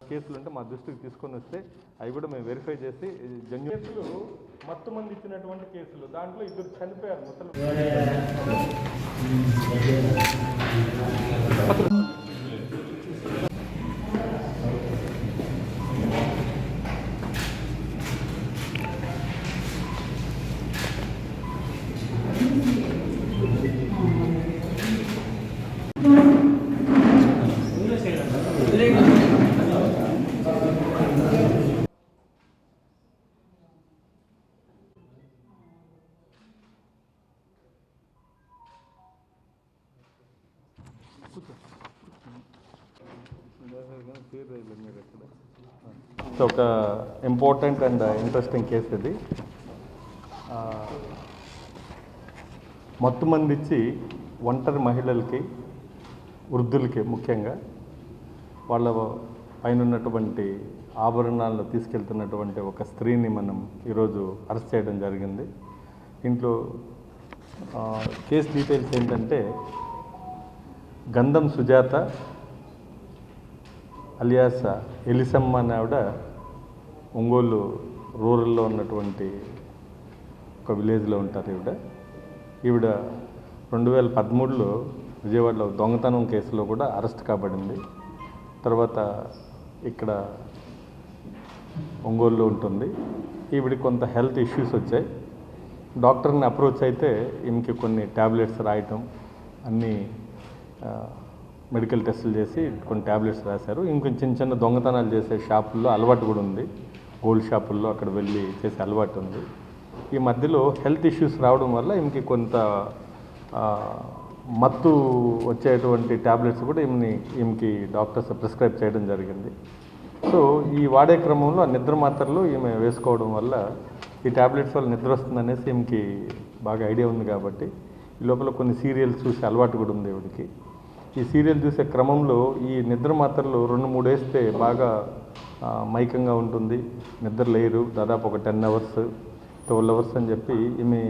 కేసులు అంటే మా దృష్టికి తీసుకొని వస్తే అవి కూడా మేము వెరిఫై చేసి జన్యు కేసులు మొత్తం మంది ఇచ్చినటువంటి కేసులు. దాంట్లో ఇద్దరు చనిపోయారు ముసలి ఒక ఇంపార్టెంట్ అండ్ ఇంట్రెస్టింగ్ కేసు ఇది. మత్తు మంది ఇచ్చి ఒంటరి మహిళలకి వృద్ధులకి ముఖ్యంగా వాళ్ళ పైన ఉన్నటువంటి ఆభరణాలను తీసుకెళ్తున్నటువంటి ఒక స్త్రీని మనం ఈరోజు అరెస్ట్ చేయడం జరిగింది. దీంట్లో కేసు డీటెయిల్స్ ఏంటంటే గంధం సుజాత అలియాస ఎలిసమ్మ అనే ఆవిడ ఒంగోలు రూరల్లో ఉన్నటువంటి ఒక విలేజ్లో ఉంటారు ఈవిడ. ఈవిడ రెండు వేల పదమూడులో విజయవాడలో దొంగతనం కేసులో కూడా అరెస్ట్ కాబడింది. తర్వాత ఇక్కడ ఒంగోలులో ఉంటుంది. ఈవిడికి కొంత హెల్త్ ఇష్యూస్ వచ్చాయి. డాక్టర్ని అప్రోచ్ అయితే ఈమెకి కొన్ని ట్యాబ్లెట్స్ రాయటం అన్నీ మెడికల్ టెస్టులు చేసి కొన్ని ట్యాబ్లెట్స్ రాశారు. ఇంకొంచెం చిన్న చిన్న దొంగతనాలు చేసే షాపుల్లో అలవాటు కూడా ఉంది. గోల్డ్ షాపుల్లో అక్కడ వెళ్ళి చేసే అలవాటు ఉంది. ఈ మధ్యలో హెల్త్ ఇష్యూస్ రావడం వల్ల ఈమెకి కొంత మత్తు వచ్చేటువంటి ట్యాబ్లెట్స్ కూడా ఈమెని ఈమెకి డాక్టర్స్ ప్రిస్క్రైబ్ చేయడం జరిగింది. సో ఈ వాడే క్రమంలో నిద్ర మాత్రలు ఈమె వేసుకోవడం వల్ల ఈ ట్యాబ్లెట్స్ వల్ల నిద్ర వస్తుందనేసి ఈమెకి బాగా ఐడియా ఉంది కాబట్టి ఈ లోపల కొన్ని సీరియల్స్ చూసే అలవాటు కూడా ఉంది ఈవిడికి ఈ సీరియల్ చూసే క్రమంలో ఈ నిద్ర మాత్రలు రెండు మూడు వేస్తే బాగా మైకంగా ఉంటుంది. నిద్ర లేరు దాదాపు ఒక టెన్ అవర్స్ ట్వెల్వ్ అవర్స్ అని చెప్పి ఈమె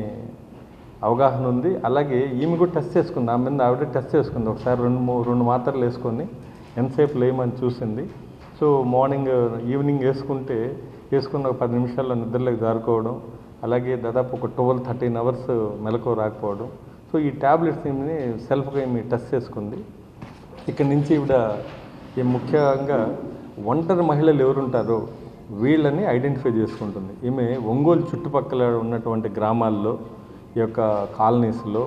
అవగాహన ఉంది. అలాగే ఈమె కూడా టెస్ట్ చేసుకుంది. ఆమె మీద ఆవిడ టెస్ట్ చేసుకుంది. ఒకసారి రెండు మూ రెండు మాత్రలు వేసుకొని ఎంతసేపు లేమని చూసింది. సో మార్నింగ్ ఈవినింగ్ వేసుకుంటే వేసుకున్న ఒక పది నిమిషాల్లో నిద్రలోకి జారుకోవడం అలాగే దాదాపు ఒక ట్వెల్వ్ థర్టీన్ అవర్స్ మెలకు రాకపోవడం సో ఈ ట్యాబ్లెట్స్ ఈమెని సెల్ఫ్గా ఏమి టెస్ట్ చేసుకుంది. ఇక్కడి నుంచి ఈవిడ ఈ ముఖ్యంగా ఒంటరి మహిళలు ఎవరుంటారో వీళ్ళని ఐడెంటిఫై చేసుకుంటుంది. ఈమె ఒంగోలు చుట్టుపక్కల ఉన్నటువంటి గ్రామాల్లో ఈ యొక్క కాలనీస్లో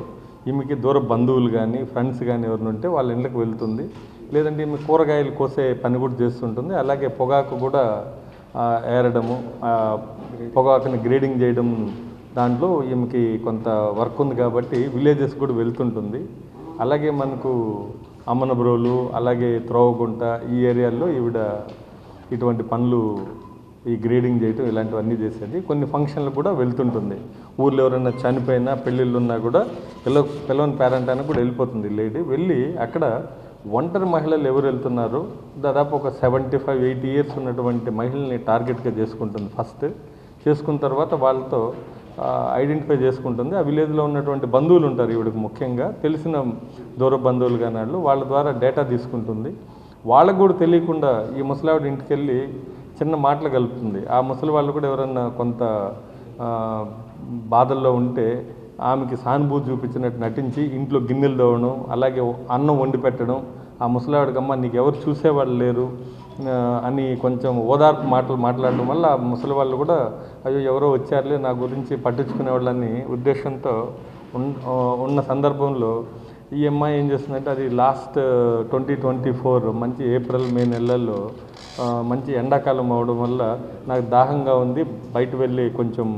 ఈమెకి దూర బంధువులు కానీ ఫ్రెండ్స్ కానీ ఎవరిని ఉంటే వాళ్ళ ఇళ్ళకి వెళ్తుంది. లేదంటే ఈమె కూరగాయలు కోసే పని కూడా చేస్తుంటుంది. అలాగే పొగాకు కూడా ఏరడము పొగాకుని గ్రేడింగ్ చేయడం దాంట్లో ఈమెకి కొంత వర్క్ ఉంది కాబట్టి విలేజెస్ కూడా వెళ్తుంటుంది. అలాగే మనకు అమ్మనబ్రోలు అలాగే త్రోవగుంట ఈ ఏరియాల్లో ఈవిడ ఇటువంటి పనులు ఈ గ్రేడింగ్ చేయటం ఇలాంటివన్నీ చేసేది. కొన్ని ఫంక్షన్లు కూడా వెళ్తుంటుంది. ఊర్లో ఎవరైనా చనిపోయినా పెళ్ళిళ్ళు ఉన్నా కూడా పిల్ల పిల్లవని పేరెంట్ అయినా కూడా వెళ్ళిపోతుంది లేడీ. వెళ్ళి అక్కడ ఒంటరి మహిళలు ఎవరు వెళ్తున్నారు? దాదాపు ఒక సెవెంటీ ఫైవ్ ఎయిటీ ఇయర్స్ ఉన్నటువంటి మహిళల్ని టార్గెట్గా చేసుకుంటుంది ఫస్ట్. చేసుకున్న తర్వాత వాళ్ళతో ఐడెంటిఫై చేసుకుంటుంది. ఆ విలేజ్లో ఉన్నటువంటి బంధువులు ఉంటారు ఈవిడకి ముఖ్యంగా. తెలిసిన దూర బంధువులు కానీ వాళ్ళు వాళ్ళ ద్వారా డేటా తీసుకుంటుంది. వాళ్ళకు కూడా తెలియకుండా ఈ ముసలావిడ ఇంటికి వెళ్ళి చిన్న మాటలు కలుపుతుంది. ఆ ముసలి వాళ్ళు కూడా ఎవరన్నా కొంత బాధల్లో ఉంటే ఆమెకి సానుభూతి చూపించినట్టు నటించి ఇంట్లో గిన్నెలు తోవడం అలాగే అన్నం వండి పెట్టడం ఆ ముసలావిడకమ్మ నీకు ఎవరు చూసేవాళ్ళు లేరు. అని కొంచెం ఓదార్పు మాటలు మాట్లాడడం వల్ల ముసలి వాళ్ళు కూడా అయ్యో ఎవరో వచ్చారులే నా గురించి పట్టించుకునే వాళ్ళని ఉద్దేశంతో ఉన్- ఉన్న సందర్భంలో ఈ అమ్మాయి ఏం చేస్తుందంటే అది లాస్ట్ ట్వంటీ ట్వంటీ ఫోర్ మంచి ఏప్రిల్ మే నెలల్లో మంచి ఎండాకాలం అవడం వల్ల నాకు దాహంగా ఉంది బయట వెళ్ళి కొంచెం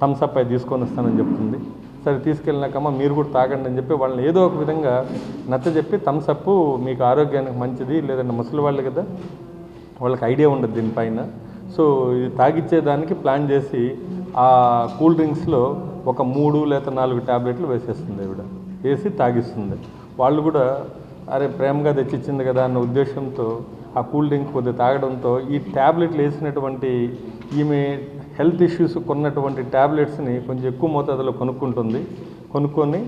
థమ్స్అప్ అయి తీసుకొని వస్తానని చెప్తుంది. సరే తీసుకెళ్ళినాకమ్మ మీరు కూడా తాగండి అని చెప్పి వాళ్ళని ఏదో ఒక విధంగా నచ్చ చెప్పి థమ్స్అప్ మీకు ఆరోగ్యానికి మంచిది లేదంటే ముసలి వాళ్ళు కదా వాళ్ళకి ఐడియా ఉండదు దీనిపైన. సో ఇది తాగిచ్చేదానికి ప్లాన్ చేసి ఆ కూల్ డ్రింక్స్లో ఒక మూడు లేదా నాలుగు ట్యాబ్లెట్లు వేసేస్తుంది ఆవిడ. వేసి తాగిస్తుంది. వాళ్ళు కూడా అరే ప్రేమగా తెచ్చిచ్చింది కదా అన్న ఉద్దేశంతో ఆ కూల్ డ్రింక్ కొద్దిగా తాగడంతో ఈ ట్యాబ్లెట్లు వేసినటువంటి ఈమె హెల్త్ ఇష్యూస్ కొన్నటువంటి ట్యాబ్లెట్స్ని కొంచెం ఎక్కువ మోతాదులో కొనుక్కుంటుంది. కొనుక్కొని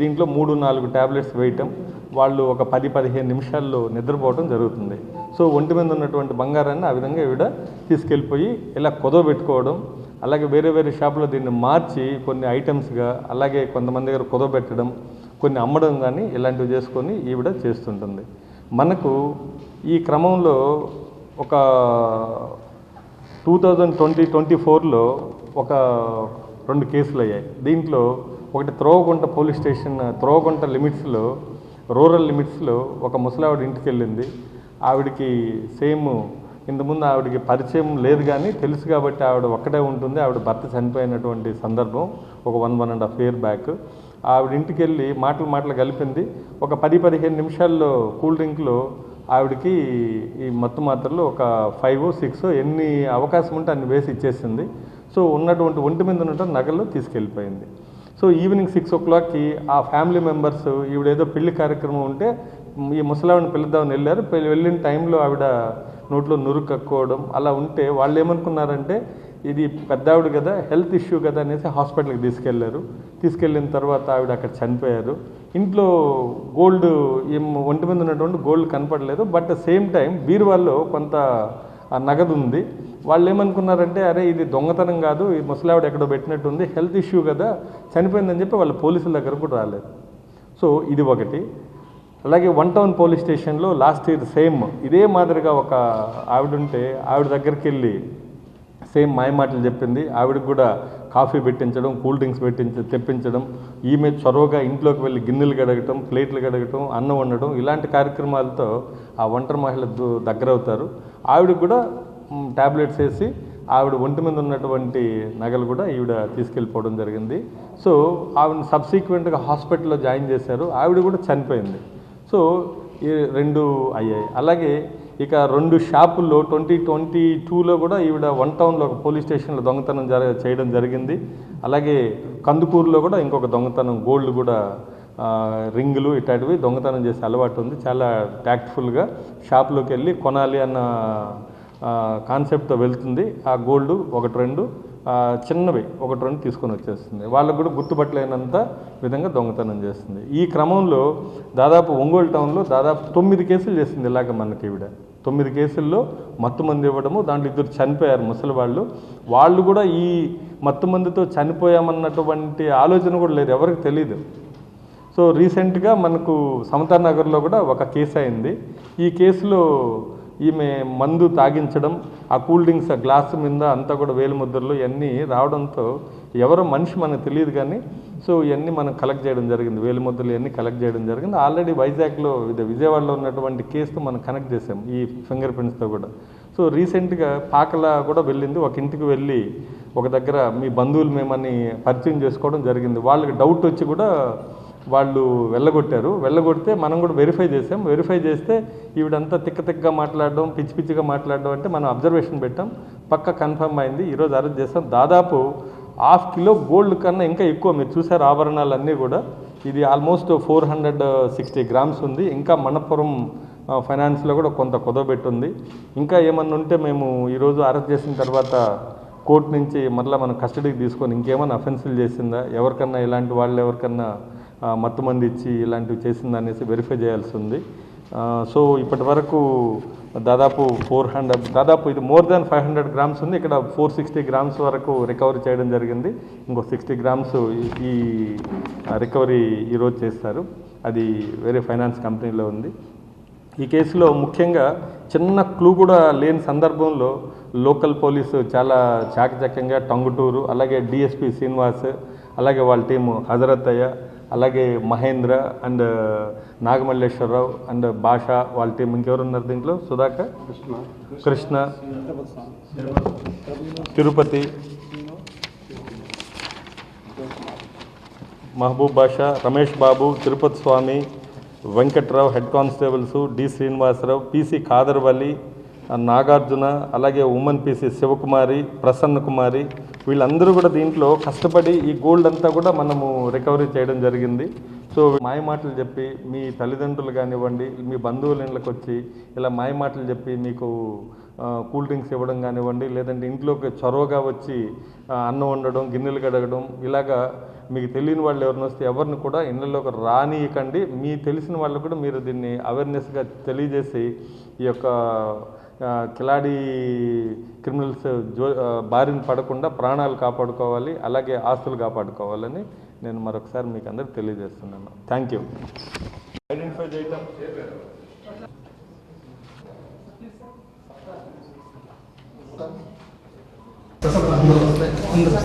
దీంట్లో మూడు నాలుగు ట్యాబ్లెట్స్ వేయటం వాళ్ళు ఒక పది పదిహేను నిమిషాల్లో నిద్రపోవడం జరుగుతుంది. సో ఒంటి మీద ఉన్నటువంటి బంగారాన్ని ఆ విధంగా ఈవిడ తీసుకెళ్ళిపోయి ఇలా కుదవబెట్టుకోవడం అలాగే వేరే వేరే షాపులో దీన్ని మార్చి కొన్ని ఐటమ్స్గా అలాగే కొంతమంది దగ్గర కుదవబెట్టడం కొన్ని అమ్మడం కానీ ఇలాంటివి చేసుకొని ఈవిడ చేస్తుంటుంది. మనకు ఈ క్రమంలో ఒక టూ థౌజండ్ ట్వంటీ ట్వంటీ ఫోర్లో ఒక రెండు కేసులు అయ్యాయి దీంట్లో ఒకటి త్రోవగుంట పోలీస్ స్టేషన్ త్రోవగుంట లిమిట్స్లో రూరల్ లిమిట్స్లో ఒక ముసలావిడ ఇంటికి వెళ్ళింది ఆవిడకి సేమ్ ఇంతకుముందు ఆవిడకి పరిచయం లేదు కానీ తెలుసు కాబట్టి ఆవిడ ఒక్కటే ఉంటుంది. ఆవిడ భర్త చనిపోయినటువంటి సందర్భం ఒక one one and half year back. ఆవిడ ఇంటికి వెళ్ళి మాటలు మాటలు కలిపింది. ఒక పది పదిహేను నిమిషాల్లో కూల్ డ్రింక్లో ఆవిడకి ఈ మత్తు మాత్రలు ఒక ఫైవ్ సిక్స్ ఎన్ని అవకాశం ఉంటే అన్ని వేసి ఇచ్చేసింది. సో ఉన్నటువంటి ఒంటి మీద ఉన్నటువంటి నగలు తీసుకెళ్ళిపోయింది. సో ఈవినింగ్ సిక్స్ ఓ క్లాక్కి ఆ ఫ్యామిలీ మెంబర్స్ ఈవిడేదో పెళ్ళి కార్యక్రమం ఉంటే ఈ ముసలావిడని పిలుద్దామని వెళ్ళారు. పెళ్ళి- వెళ్ళిన టైంలో ఆవిడ నోట్లో నురు కక్కోవడం అలా ఉంటే వాళ్ళు ఏమనుకున్నారంటే ఇది పెద్ద ఆవిడ కదా హెల్త్ ఇష్యూ కదా అనేసి హాస్పిటల్కి తీసుకెళ్ళారు తీసుకెళ్ళిన తర్వాత ఆవిడ అక్కడ చనిపోయారు. ఇంట్లో గోల్డ్ ఏం ఒంటి మీద ఉన్నటువంటి గోల్డ్ కనపడలేదు. బట్ సేమ్ టైం బీరువాల్లో కొంత నగదు ఉంది వాళ్ళు ఏమనుకున్నారంటే అరే ఇది దొంగతనం కాదు ఈ ముసలావిడ ఎక్కడో పెట్టినట్టుంది హెల్త్ ఇష్యూ కదా చనిపోయిందని చెప్పి వాళ్ళు పోలీసుల దగ్గర కూడా రాలేదు. సో ఇది ఒకటి. అలాగే వన్ టౌన్ పోలీస్ స్టేషన్లో లాస్ట్ ఇయర్ సేమ్ ఇదే మాదిరిగా ఒక ఆవిడ ఉంటే ఆవిడ దగ్గరికి వెళ్ళి సేమ్ మాయమాటలు చెప్పింది. ఆవిడకి కూడా కాఫీ పెట్టించడం కూల్ డ్రింక్స్ పెట్టించ తెప్పించడం ఈమె చొరవగా ఇంట్లోకి వెళ్ళి గిన్నెలు గడగటం ప్లేట్లు గడగటం అన్నం వండడం ఇలాంటి కార్యక్రమాలతో ఆ ఒంటరి మహిళ దగ్గర అవుతారు ఆవిడకి కూడా ట్యాబ్లెట్స్ వేసి ఆవిడ ఒంటి మీద ఉన్నటువంటి నగలు కూడా ఈవిడ తీసుకెళ్ళిపోవడం జరిగింది. సో ఆవిడ సబ్సీక్వెంట్గా హాస్పిటల్లో జాయిన్ చేశారు. ఆవిడ కూడా చనిపోయింది. సో ఈ రెండు అయ్యాయి. అలాగే ఇక రెండు షాపుల్లో ట్వంటీ ట్వంటీ టూలో కూడా ఈవిడ వన్ టౌన్లో ఒక పోలీస్ స్టేషన్లో దొంగతనం జర చేయడం జరిగింది. అలాగే కందుకూరులో కూడా ఇంకొక దొంగతనం గోల్డ్ కూడా రింగులు ఇట్లాంటివి దొంగతనం చేసే అలవాటు ఉంది. చాలా ట్యాక్ట్ఫుల్గా షాప్లోకి వెళ్ళి కొనాలి అన్న కాన్సెప్ట్తో వెళ్తుంది. ఆ గోల్డ్ ఒకటి రెండు చిన్నవి ఒకటి రెండు తీసుకొని వచ్చేస్తుంది. వాళ్ళకు కూడా గుర్తుపట్టలేనంత విధంగా దొంగతనం చేస్తుంది. ఈ క్రమంలో దాదాపు ఒంగోలు టౌన్లో దాదాపు తొమ్మిది కేసులు చేసింది ఇలాగ మనకి ఈవిడ. తొమ్మిది కేసుల్లో మత్తు మంది ఇవ్వడము దాంట్లో ఇద్దరు చనిపోయారు ముసలి వాళ్ళు. వాళ్ళు కూడా ఈ మత్తు మందితో చనిపోయామన్నటువంటి ఆలోచన కూడా లేదు ఎవరికి తెలియదు సో రీసెంట్గా మనకు సమతానగర్లో కూడా ఒక కేసు అయింది. ఈ కేసులో ఈమె మందు తాగించడం ఆ కూల్ డ్రింక్స్ ఆ గ్లాస్ మీద అంతా కూడా వేలుముద్రలు ఇవన్నీ రావడంతో ఎవరో మనిషి మనకు తెలియదు కానీ సో ఇవన్నీ మనం కలెక్ట్ చేయడం జరిగింది. వేలుముద్రలు ఇవన్నీ కలెక్ట్ చేయడం జరిగింది. ఆల్రెడీ వైజాగ్లో విజయవాడలో ఉన్నటువంటి కేసుతో మనం కనెక్ట్ చేసాం ఈ ఫింగర్ ప్రింట్స్తో కూడా. సో రీసెంట్గా పాకల కూడా వెళ్ళింది. ఒక ఇంటికి వెళ్ళి ఒక దగ్గర మీ బంధువులు మేమని పరిచయం చేసుకోవడం జరిగింది. వాళ్ళకి డౌట్ వచ్చి కూడా వాళ్ళు వెళ్ళగొట్టారు. వెళ్ళగొడితే మనం కూడా వెరిఫై చేసాం. వెరిఫై చేస్తే ఈవిడంతా తిక్క తిక్కగా మాట్లాడడం పిచ్చి పిచ్చిగా మాట్లాడడం అంటే మనం అబ్జర్వేషన్ పెట్టాం. పక్క కన్ఫర్మ్ అయింది. ఈరోజు అరెస్ట్ చేస్తాం దాదాపు హాఫ్ కిలో గోల్డ్ కన్నా ఇంకా ఎక్కువ. మీరు చూసారు ఆభరణాలన్నీ కూడా. ఇది almost four hundred sixty grams ఉంది. ఇంకా మనపురం ఫైనాన్స్లో కూడా కొంత కుదవబెట్టుంది ఇంకా ఏమన్నా ఉంటే మేము ఈరోజు అరెస్ట్ చేసిన తర్వాత కోర్టు నుంచి మరలా మనం కస్టడీకి తీసుకొని ఇంకేమైనా అఫెన్సులు చేసిందా? ఎవరికన్నా ఇలాంటి వాళ్ళు ఎవరికన్నా మత్తు మంది ఇచ్చి ఇలాంటివి చేసిందనేసి వెరిఫై చేయాల్సి ఉంది. సో ఇప్పటి వరకు దాదాపు ఫోర్ హండ్రెడ్ దాదాపు ఇది more than five hundred grams ఉంది. ఇక్కడ ఫోర్ సిక్స్టీ గ్రామ్స్ వరకు రికవరీ చేయడం జరిగింది. ఇంకో సిక్స్టీ గ్రామ్స్ ఈ- ఈ రికవరీ ఈరోజు చేస్తారు. అది వేరే ఫైనాన్స్ కంపెనీలో ఉంది. ఈ కేసులో ముఖ్యంగా చిన్న క్లూ కూడా లేని సందర్భంలో లోకల్ పోలీసు చాలా చాకచక్యంగా టంగుటూరు అలాగే డిఎస్పి శ్రీనివాస్ అలాగే వాళ్ళ టీము హజరత్ అయ్య అలాగే మహేంద్ర అండ్ నాగమల్లేశ్వరరావు అండ్ భాష వాళ్ళ టీం ఇంకెవరు ఉన్నారు దీంట్లో? Sudhakar? Krishna. Tirupati. Mahaboob Basha Ramesh Babu Tirupati Swamy Venkatrao head constables D Srinivasarao PC Khadarvalli Nagarjuna అలాగే ఉమెన్ పీసీ శివకుమారి ప్రసన్న కుమారి వీళ్ళందరూ కూడా దీంట్లో కష్టపడి ఈ గోల్డ్ అంతా కూడా మనము రికవరీ చేయడం జరిగింది. సో మాయ మాటలు చెప్పి మీ తల్లిదండ్రులు కానివ్వండి మీ బంధువుల ఇళ్ళకి వచ్చి ఇలా మాయ మాటలు చెప్పి మీకు కూల్ డ్రింక్స్ ఇవ్వడం కానివ్వండి లేదంటే ఇంట్లోకి చొరవగా వచ్చి అన్నం వండడం గిన్నెలు కడగడం ఇలాగా మీకు తెలియని వాళ్ళు ఎవరిని వస్తే ఎవరిని కూడా ఇళ్ళలోకి రానియకండి. మీ తెలిసిన వాళ్ళు కూడా మీరు దీన్ని అవేర్నెస్గా తెలియజేసి ఈ యొక్క కిలాడి క్రిమినల్స్ జో బారిన పడకుండా ప్రాణాలు కాపాడుకోవాలి అలాగే ఆస్తులు కాపాడుకోవాలని నేను మరొకసారి మీకు అందరికి తెలియజేస్తున్నాను. థ్యాంక్ యూ ఐడెంటిఫై చేయటం. అందరూ